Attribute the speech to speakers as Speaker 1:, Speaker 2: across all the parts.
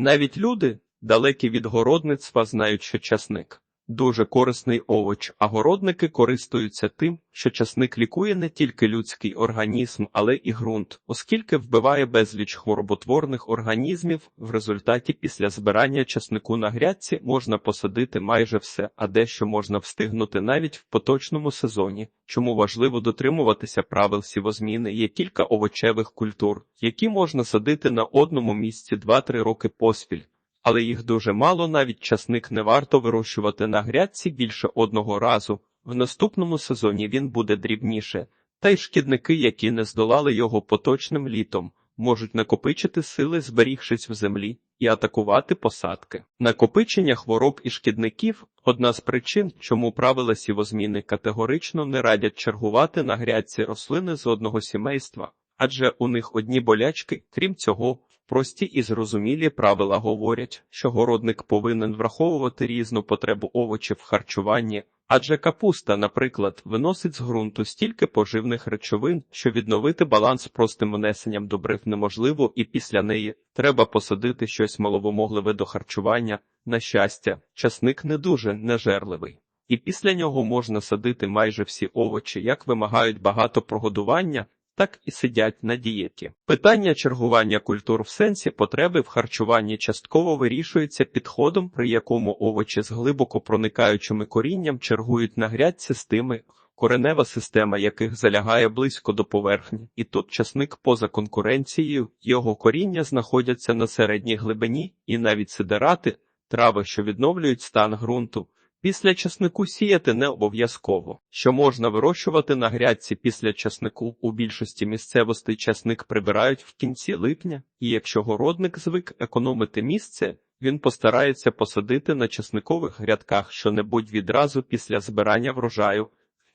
Speaker 1: Навіть люди, далекі від городництва, знають, що часник дуже корисний овоч, а городники користуються тим, що часник лікує не тільки людський організм, але і ґрунт, оскільки вбиває безліч хвороботворних організмів. В результаті після збирання часнику на грядці можна посадити майже все, а дещо можна встигнути навіть в поточному сезоні. Чому важливо дотримуватися правил сівозміни? Є кілька овочевих культур, які можна садити на одному місці 2-3 роки поспіль. Але їх дуже мало, навіть часник не варто вирощувати на грядці більше одного разу. В наступному сезоні він буде дрібніше, та й шкідники, які не здолали його поточним літом, можуть накопичити сили, зберігшись в землі, і атакувати посадки. Накопичення хвороб і шкідників одна з причин, чому правила сівозміни категорично не радять чергувати на грядці рослини з одного сімейства, адже у них одні болячки, крім цього. Прості і зрозумілі правила говорять, що городник повинен враховувати різну потребу овочів в харчуванні, адже капуста, наприклад, виносить з ґрунту стільки поживних речовин, що відновити баланс простим внесенням добрив неможливо, і після неї треба посадити щось маловимогливе до харчування. На щастя, часник не дуже нежерливий. І після нього можна садити майже всі овочі, як вимагають багато прогодування, так і сидять на дієті. Питання чергування культур в сенсі потреби в харчуванні частково вирішується підходом, при якому овочі з глибоко проникаючими корінням чергують на грядці з тими, коренева система яких залягає близько до поверхні, і тут часник поза конкуренцією, його коріння знаходяться на середній глибині, і навіть сидерати, трави, що відновлюють стан ґрунту. Після часнику сіяти не обов'язково, що можна вирощувати на грядці після часнику. У більшості місцевостей часник прибирають в кінці липня, і якщо городник звик економити місце, він постарається посадити на часникових грядках що-небудь відразу після збирання врожаю.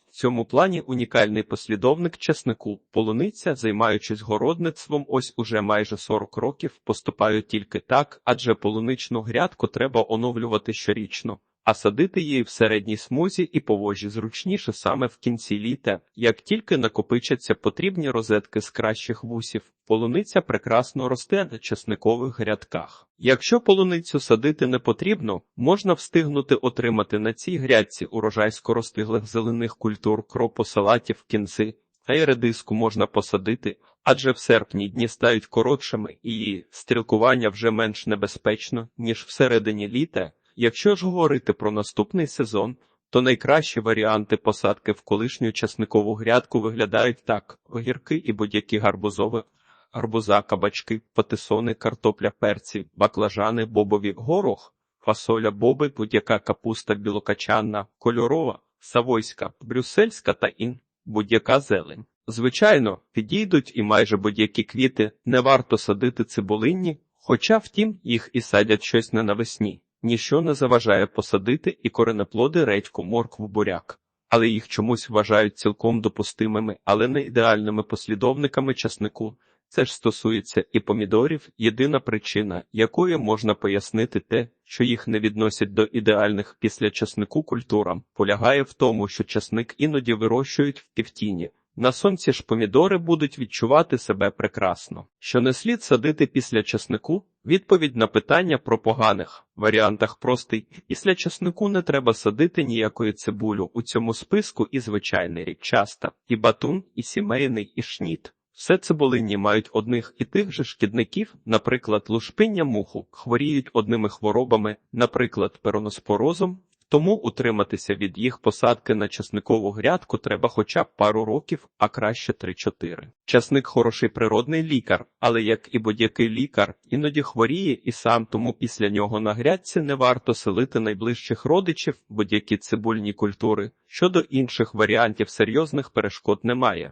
Speaker 1: В цьому плані унікальний послідовник часнику, полуниця, займаючись городництвом ось уже майже 40 років, поступають тільки так, адже полуничну грядку треба оновлювати щорічно а садити її в середній смузі і повожі зручніше саме в кінці літа. Як тільки накопичаться потрібні розетки з кращих вусів, полуниця прекрасно росте на часникових грядках. Якщо полуницю садити не потрібно, можна встигнути отримати на цій грядці урожай скоростиглих зелених культур кропу салатів кінці, а й редиску можна посадити, адже в серпні дні стають коротшими і стрілкування вже менш небезпечно, ніж всередині літа. Якщо ж говорити про наступний сезон, то найкращі варіанти посадки в колишню часникову грядку виглядають так: огірки і будь-які гарбузові, гарбуза, кабачки, патисони, картопля, перці, баклажани, бобові, горох, фасоля, боби, будь-яка капуста білокачанна, кольорова, савойська, брюссельська та ін, будь-яка зелень. Звичайно, підійдуть і майже будь-які квіти, не варто садити цибулинні, хоча, втім, їх і садять щось не навесні. Ніщо не заважає посадити і коренеплоди редьку, моркву, буряк, але їх чомусь вважають цілком допустимими, але не ідеальними послідовниками часнику. Це ж стосується і помідорів. Єдина причина, якою можна пояснити те, що їх не відносять до ідеальних після часнику культурам, полягає в тому, що часник іноді вирощують в півтіні. На сонці ж помідори будуть відчувати себе прекрасно. Що не слід садити після часнику? Відповідь на питання про поганих варіантах простий. Після часнику не треба садити ніякої цибулю. У цьому списку і звичайний рік часта, і батун, і сімейний, і шніт. Все цибулинні мають одних і тих же шкідників, наприклад, лушпиння муху, хворіють одними хворобами, наприклад, пероноспорозом, тому утриматися від їх посадки на часникову грядку треба хоча б пару років, а краще 3-4. Часник хороший природний лікар, але як і будь-який лікар, іноді хворіє і сам, тому після нього на грядці не варто селити найближчих родичів, будь-які цибульні культури. Щодо інших варіантів серйозних перешкод немає.